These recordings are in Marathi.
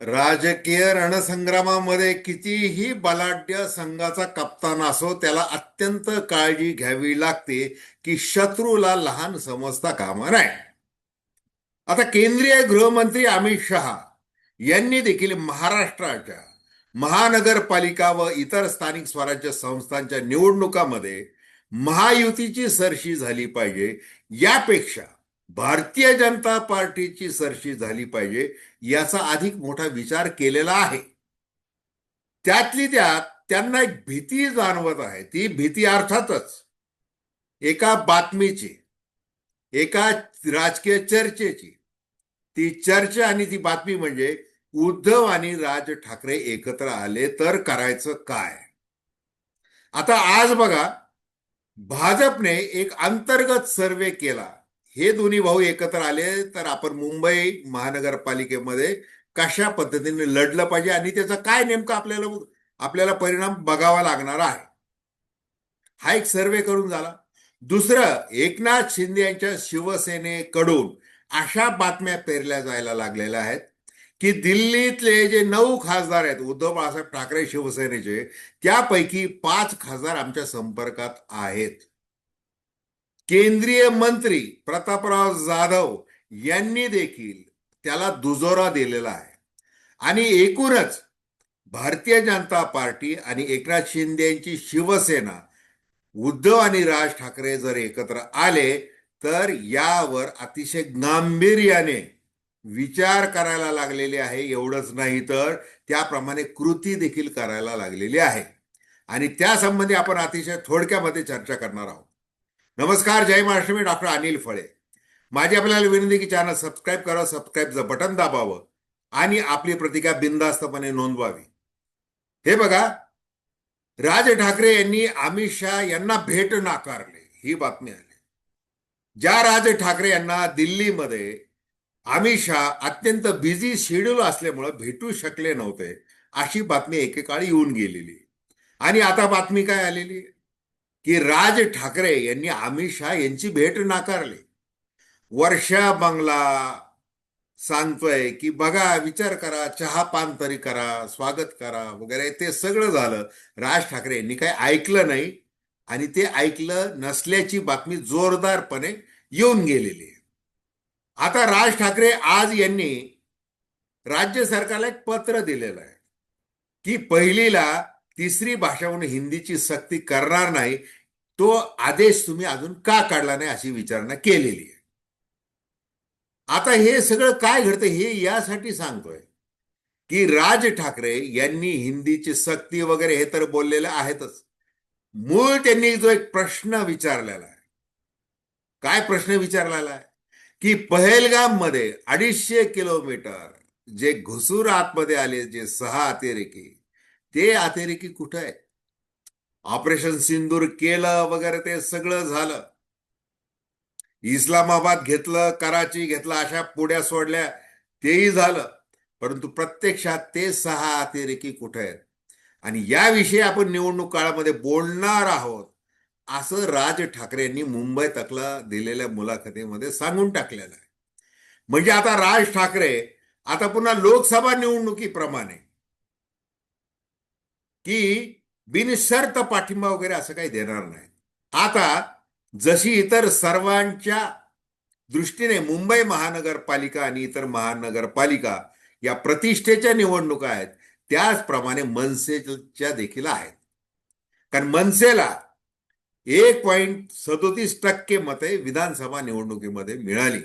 राजकीय रणसंग्रामामध्ये कितीही बलाढ्य संघाचा कप्तान असो त्याला अत्यंत काळजी घ्यावी लागते की शत्रूला लहान समजता कामा नाही आता केंद्रीय गृहमंत्री अमित शहा यांनी देखील महाराष्ट्राच्या महानगरपालिका व इतर स्थानिक स्वराज्य संस्थांच्या निवडणुकामध्ये महायुतीची सरशी झाली पाहिजे. यापेक्षा भारतीय जनता पार्टीची सरशी झाली पाहिजे याचा अधिक मोठा विचार केलेला आहे. त्यातली त्यात त्यांना एक भीती जाणवत आहे. ती भीती अर्थातच एका बातमीची एका राजकीय चर्चेची. ती चर्चा आणि ती बातमी म्हणजे उद्धव आणि राज ठाकरे एकत्र आले तर करायचं काय? आता आज बघा भाजपने एक अंतर्गत सर्वे केला. हे दोन्ही भाऊ एकत्र आले तर आपण मुंबई महानगरपालिकेमध्ये कशा पद्धतीने लढलं पाहिजे आणि त्याचा काय नेमकं आपल्याला आपल्याला परिणाम बघावा लागणार आहे? हा एक सर्वे करून झाला. दुसरं एकनाथ शिंदे यांच्या शिवसेनेकडून अशा बातम्या पेरल्या जायला लागलेल्या आहेत की दिल्लीतले जे नऊ खासदार आहेत उद्धव बाळासाहेब ठाकरे शिवसेनेचे त्यापैकी पाच खासदार आमच्या संपर्कात आहेत. केंद्रीय मंत्री प्रतापराव जाधव यांनी देखील त्याला दुजोरा दिलेला आहे. आणि एकूणच भारतीय जनता पार्टी आणि एकनाथ शिंदे यांची शिवसेना उद्धव आणि राज ठाकरे जर एकत्र आले तर यावर अतिशय गांभीर्याने विचार करायला लागलेले आहे. एवढंच नाही तर त्याप्रमाणे कृती देखील करायला लागलेली आहे. आणि त्यासंबंधी आपण अतिशय थोडक्यामध्ये चर्चा करणार आहोत. नमस्कार जय महाराष्ट्र मी डॉक्टर अनिल फळे. माझी आपल्याला विनंती की चॅनल सबस्क्राईब करा सबस्क्राईबचं बटन दाबावं आणि आपली प्रतिक्रिया बिनधास्तपणे नोंदवावी. हे बघा राज ठाकरे यांनी अमित शहा यांना भेट नाकारले. ही बातमी आली. ज्या राज ठाकरे यांना दिल्लीमध्ये अमित शहा अत्यंत बिझी शेड्यूल असल्यामुळं भेटू शकले नव्हते अशी बातमी एकेकाळी येऊन गेलेली. आणि आता बातमी काय आलेली? की राज ठाकरे यांनी अमित शहा यांची भेट नाकारली. वर्षा बंगला सांगतोय की बघा विचार करा चहा पान तरी करा स्वागत करा वगैरे ते सगळं झालं. राज ठाकरे यांनी काही ऐकलं नाही आणि ते ऐकलं नसल्याची बातमी जोरदारपणे येऊन गेलेली आहे. आता राज ठाकरे आज यांनी राज्य सरकारला एक पत्र दिलेलं आहे की पहिलीला तिसरी भाषा म्हणून हिंदीची सक्ती करणार नाही. तो आदेश तुम्ही अजून का काढला नाही अशी विचारणा केलेली आहे. आता हे सगळं काय घडतं हे यासाठी सांगतोय की राज ठाकरे यांनी हिंदीची सक्ती वगैरे हे तर बोललेलं आहेतच. मूळ त्यांनी जो एक प्रश्न विचारलेला आहे. काय प्रश्न विचारलेला आहे? की पहलगाममध्ये अडीचशे किलोमीटर जे घुसूर आतमध्ये आले जे सहा अतिरेकी ते अतिरेकी कुठं आहे ऑपरेशन सिंदूर केलं वगैरे ते सगळं झालं. इस्लामाबाद घेतलं कराची घेतलं अशा पुढ्या सोडल्या तेही झालं. परंतु प्रत्यक्षात ते सहा अतिरेकी कुठे आहेत? आणि याविषयी आपण निवडणूक काळामध्ये बोलणार आहोत असं राज ठाकरे यांनी मुंबई तकला दिलेल्या मुलाखतीमध्ये सांगून टाकलेलं आहे. म्हणजे आता राज ठाकरे आता पुन्हा लोकसभा निवडणुकीप्रमाणे की बिनशर्त पाठिंबा वगैरे असं काही देणार नाही. आता जशी इतर सर्वांच्या दृष्टीने मुंबई महानगरपालिका आणि इतर महानगरपालिका या प्रतिष्ठेच्या निवडणुका आहेत त्याचप्रमाणे मनसेच्या देखील आहेत. कारण मनसेला एक पॉईंट सदोतीस टक्के मते विधानसभा निवडणुकीमध्ये मिळाली.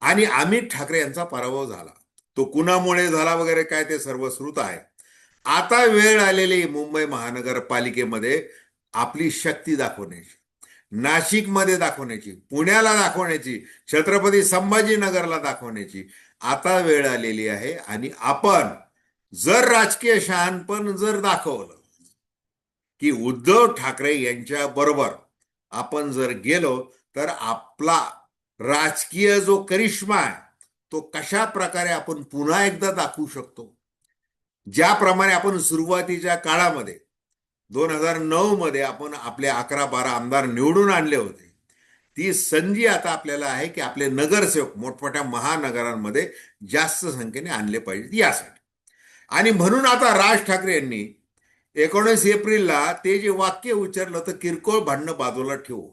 आणि अमित ठाकरे यांचा पराभव झाला. तो कुणामुळे झाला वगैरे काय ते सर्व श्रुत आहे. आता वेळ आलेली मुंबई महानगरपालिकेमध्ये आपली शक्ती दाखवण्याची नाशिकमध्ये दाखवण्याची पुण्याला दाखवण्याची छत्रपती संभाजीनगरला दाखवण्याची आता वेळ आलेली आहे. आणि आपण जर राजकीय शहाणपण जर दाखवलं की उद्धव ठाकरे यांच्या बरोबर आपण जर गेलो तर आपला राजकीय जो करिश्मा आहे तो कशा प्रकारे आपण पुन्हा एकदा दाखवू शकतो? ज्याप्रमाणे आपण सुरुवातीच्या काळामध्ये दोन हजार नऊ मध्ये आपण आपले अकरा बारा आमदार निवडून आणले होते ती संधी आता आपल्याला आहे की आपले नगरसेवक मोठमोठ्या महानगरांमध्ये जास्त संख्येने आणले पाहिजेत यासाठी. आणि म्हणून आता राज ठाकरे यांनी एकोणीस एप्रिलला ते जे वाक्य उच्चारलं तर किरकोळ भांडणं बाजूला ठेवू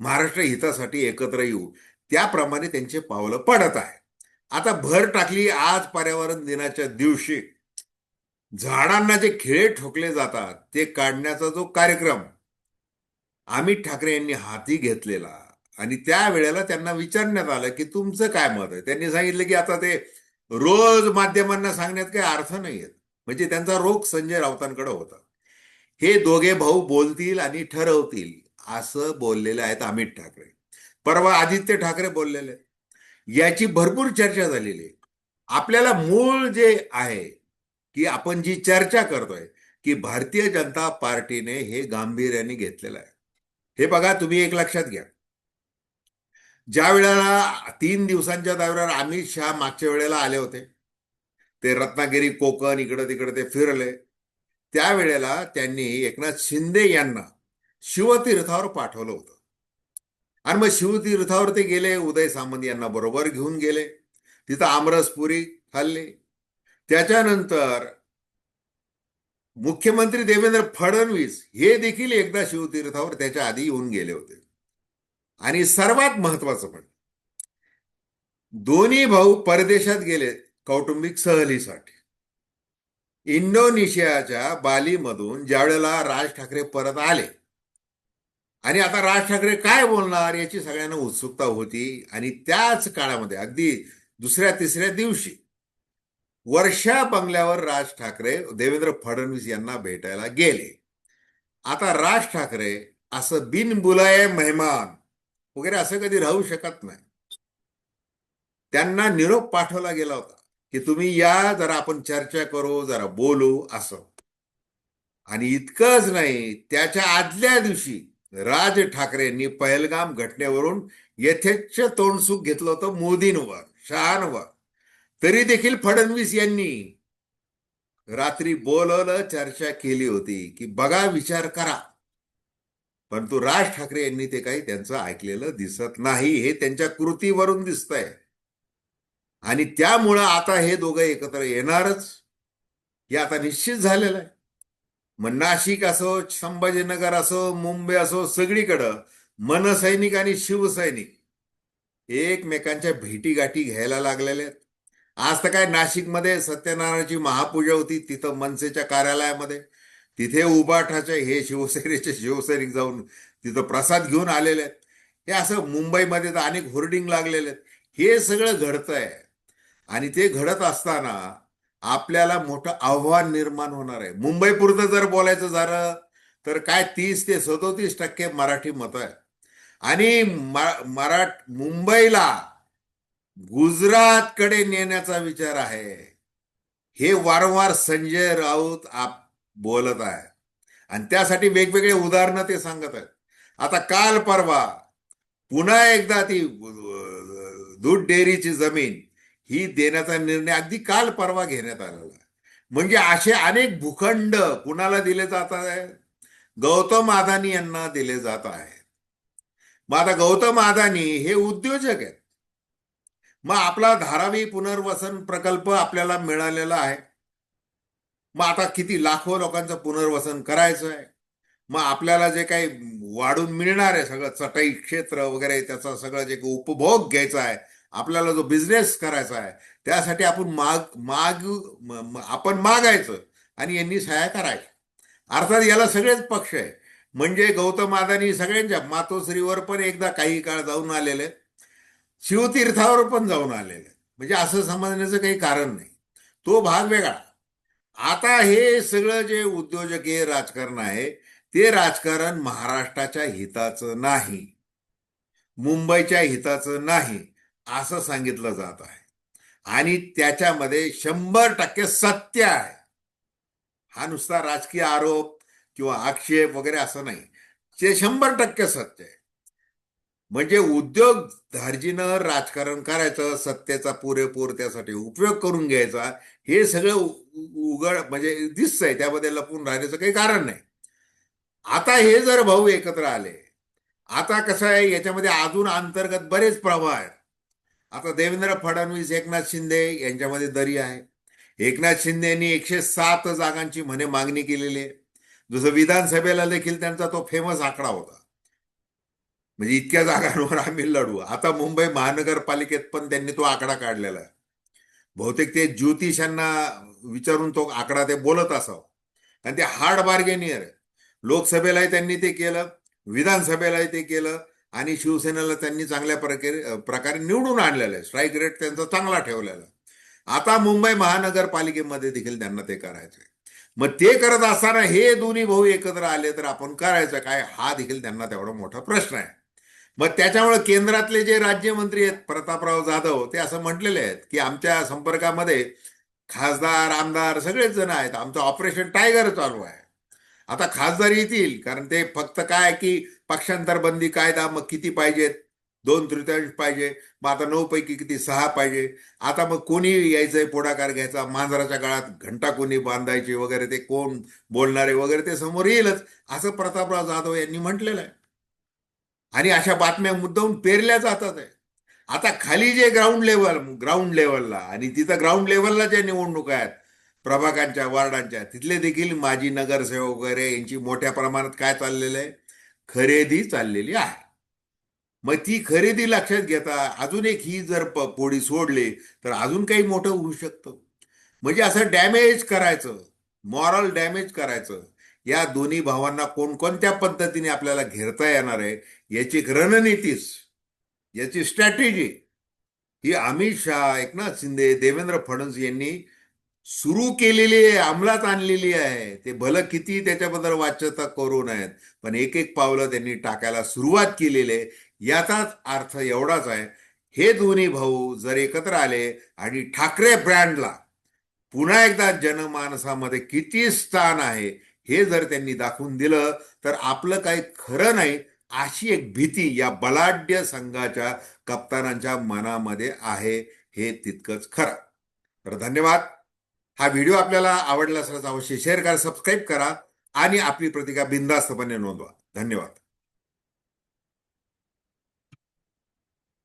महाराष्ट्र हितासाठी एकत्र येऊ त्याप्रमाणे त्यांचे पावलं पडत आहे आता भर टाकली आज पर्यावरण दिनाच्या दिवशी झाडांना जे खिळे ठोकले जातात ते काढण्याचा जो कार्यक्रम अमित ठाकरे यांनी हाती घेतलेला आणि त्या वेळेला त्यांना विचारण्यात आलं की तुमचं काय मत आहे? त्यांनी सांगितलं की आता ते रोज माध्यमांना सांगण्यात काही अर्थ नाहीयेत. म्हणजे त्यांचा रोख संजय राऊतांकडे होता. हे दोघे भाऊ बोलतील आणि ठरवतील असं बोललेले आहेत अमित ठाकरे. परवा आदित्य ठाकरे बोललेले. याची भरपूर चर्चा झालेली आहे. आपल्याला मूळ जे आहे की आपण जी चर्चा करतोय की भारतीय जनता पार्टीने हे गांभीर्याने घेतलेलं आहे. हे बघा तुम्ही एक लक्षात घ्या. ज्या वेळेला तीन दिवसांच्या दौऱ्यावर अमित शहा मागच्या वेळेला आले होते ते रत्नागिरी कोकण इकडं तिकडे ते फिरले त्यावेळेला त्यांनी एकनाथ शिंदे यांना शिवतीर्थावर पाठवलं होतं. आणि मग शिवतीर्थावर ते गेले उदय सामंत यांना बरोबर घेऊन गेले. तिथं आमरसपुरी खाल्ली. त्याच्यानंतर मुख्यमंत्री देवेंद्र फडणवीस हे देखील एकदा शिवतीर्थावर त्याच्या आधी येऊन गेले होते. आणि सर्वात महत्वाचं पण दोन्ही भाऊ परदेशात गेले कौटुंबिक सहलीसाठी. इंडोनेशियाच्या बालीमधून ज्यावेळेला राज ठाकरे परत आले आणि आता राज ठाकरे काय बोलणार याची सगळ्यांना उत्सुकता होती आणि त्याच काळामध्ये अगदी दुसऱ्या तिसऱ्या दिवशी वर्षा बंगल्यावर राज ठाकरे देवेंद्र फडणवीस यांना भेटायला गेले. आता राज ठाकरे असं बिन बुलाये मेहमान वगैरे असं कधी राहू शकत नाही. त्यांना निरोप पाठवला गेला होता की तुम्ही या जरा आपण चर्चा करू जरा बोलू असं. आणि इतकंच नाही त्याच्या आदल्या दिवशी राज ठाकरेंनी पहलगाम घटनेवरून यथेच्छ तोंडसुख घेतलं होतं मोदींवर शहांवर. तरी देखील फडणवीस यांनी रात्री बोलवलं चर्चा केली होती की बघा विचार करा. परंतु राज ठाकरे यांनी ते काही त्यांचं ऐकलेलं दिसत नाही हे त्यांच्या कृतीवरून दिसतंय. आणि त्यामुळं आता हे दोघं एकत्र येणारच. हे आता निश्चित झालेलं आहे. मग नाशिक असो संभाजीनगर असो मुंबई असो सगळीकडं मनसैनिक आणि शिवसैनिक एकमेकांच्या भेटीगाठी घ्यायला लागलेल्या आहेत. आज तर काय नाशिकमध्ये सत्यनारायणाची महापूजा होती तिथं मनसेच्या कार्यालयामध्ये. तिथे उबाठाचे हे शिवसेनेचे शिवसैनिक जाऊन तिथं प्रसाद घेऊन आलेले आहेत. हे असं मुंबईमध्ये तर अनेक होर्डिंग लागलेले आहेत. हे सगळं घडतंय. आणि ते घडत असताना आपल्याला मोठं आव्हान निर्माण होणार आहे. मुंबई पुरतं जर बोलायचं झालं तर काय तीस ते सदोतीस टक्के मराठी मत आहे आणि मराठ मुंबईला गुजरातकडे नेण्याचा विचार आहे. हे वारंवार संजय राऊत आप बोलत आहे आणि त्यासाठी वेगवेगळे उदाहरणं ते सांगत आहेत. आता काल परवा पुन्हा एकदा ती दूध डेअरीची जमीन ही देण्याचा निर्णय अगदी काल परवा घेण्यात आलेला म्हणजे असे अनेक भूखंड कुणाला दिले जात आहेत? गौतम अदानी यांना दिले जात आहेत. मग आता गौतम अदानी हे उद्योजक आहेत. मग आपला धारावी पुनर्वसन प्रकल्प आपल्याला मिळालेला आहे. मग आता किती लाखो लोकांचं पुनर्वसन करायचं आहे मग आपल्याला जे काही वाढून मिळणार आहे सगळं चटई क्षेत्र वगैरे त्याचा सगळं जे उपभोग घ्यायचा आहे आपल्याला जो बिझनेस करायचा आहे त्यासाठी आपण माग माग आपण मागायचं आणि यांनी सहाय्य करायचं अर्थात याला सगळेच पक्ष आहे. म्हणजे गौतम आदानी सगळ्यांच्या मातोश्रीवर पण एकदा काही काळ जाऊन आलेले शिवतीर्थावर पण जाऊन आलेले म्हणजे असं समजण्याचं काही कारण नाही. तो भाग वेगळा. आता हे सगळं जे उद्योजकीय राजकारण आहे ते राजकारण महाराष्ट्राच्या हिताचं नाही. मुंबईच्या हिताचं नाही असं सांगितलं जात आहे. आणि त्याच्यामध्ये शंभर टक्के सत्य आहे. हा नुसता राजकीय आरोप किंवा आक्षेप वगैरे असं नाही. ते शंभर टक्के सत्य आहे. म्हणजे उद्योग धार्जीनं राजकारण करायचं सत्तेचा पुरेपूर त्यासाठी उपयोग करून घ्यायचा हे सगळं उघड म्हणजे दिसतंय त्यामध्ये लपून राहण्याचं काही कारण नाही. आता हे जर भाऊ एकत्र आले आता कसं आहे याच्यामध्ये अजून अंतर्गत बरेच प्रभाव आहेत. आता देवेंद्र फडणवीस एकनाथ शिंदे यांच्यामध्ये दरी आहे. एकनाथ शिंदे यांनी एकशे सात जागांची म्हणे मागणी केलेली आहे. जसं विधानसभेला देखील त्यांचा तो फेमस आकडा होता. म्हणजे इतक्या जागांवर आम्ही लढू. आता मुंबई महानगरपालिकेत पण त्यांनी तो आकडा काढलेला आहे. बहुतेक ते ज्योतिषांना विचारून तो आकडा ते बोलत असावं. आणि ते हार्ड बार्गेनियर आहे. लोकसभेलाही त्यांनी ते केलं विधानसभेलाही ते केलं आणि शिवसेनेला त्यांनी चांगल्या प्रकारे प्रकारे निवडून आणलेलं आहे. स्ट्राईक रेट त्यांचा चांगला ठेवलेला आता मुंबई महानगरपालिकेमध्ये देखील त्यांना ते करायचंय. मग ते करत असताना हे दोन्ही भाऊ एकत्र आले तर आपण करायचं काय? हा देखील त्यांना तेवढा मोठा प्रश्न आहे. मग त्याच्यामुळे केंद्रातले जे राज्यमंत्री आहेत प्रतापराव जाधव ते असं म्हटलेले आहेत की आमच्या संपर्कामध्ये खासदार आमदार सगळेच जण आहेत. आमचं ऑपरेशन टायगर चालू आहे. आता खासदार येतील कारण ते फक्त काय की पक्षांतर बंदी कायदा मग किती पाहिजेत दोन तृतीयांश पाहिजे. मग आता नऊ पैकी किती? सहा पाहिजे. आता मग कोणी यायचंय पुढाकार घ्यायचा? मांजराच्या काळात घंटा कोणी बांधायची वगैरे ते कोण बोलणारे वगैरे ते समोर येईलच असं प्रतापराव जाधव यांनी म्हटलेलं आहे. आणि अशा बातम्या मुद्दाहून पेरल्या जातात आहे. आता खाली जे ग्राउंड लेवल ग्राउंड लेवलला आणि तिथं ग्राउंड लेवलला ज्या निवडणुका आहेत प्रभागांच्या वार्डांच्या तिथले देखील माजी नगरसेवक वगैरे यांची मोठ्या प्रमाणात काय चाललेलं आहे? खरेदी चाललेली आहे. मग ती खरेदी लक्षात घेता अजून एक ही जर प- पोळी सोडली तर अजून काही मोठं होऊ शकतं. म्हणजे असं डॅमेज करायचं मॉरल डॅमेज करायचं या दोन्ही भावांना कोणकोणत्या पद्धतीने आपल्याला घेरता येणार आहे याची रणनीतीच याची स्ट्रॅटेजी ही अमित शहा एकनाथ शिंदे देवेंद्र फडणवीस यांनी सुरू केलेली आहे अंमलात आणलेली आहे. ते भलं किती त्याच्याबद्दल वाच्यता करू नयेत पण एक एक पावलं त्यांनी टाकायला सुरुवात केलेली आहे. याचाच अर्थ एवढाच आहे हे दोन्ही भाऊ जर एकत्र आले आणि ठाकरे ब्रँडला पुन्हा एकदा जनमानसामध्ये किती स्थान आहे हे जर त्यांनी दाखवून दिलं तर आपलं काही खरं नाही अशी एक भीती या बलाढ्य संघाच्या कप्तानांच्या मनामध्ये आहे हे तितकंच खरं. तर धन्यवाद. हा व्हिडिओ आपल्याला आवडला असल्यास अवश्य शेअर करा सबस्क्राईब करा आणि आपली प्रतिका बिंदास्तपणे नोंदवा. धन्यवाद.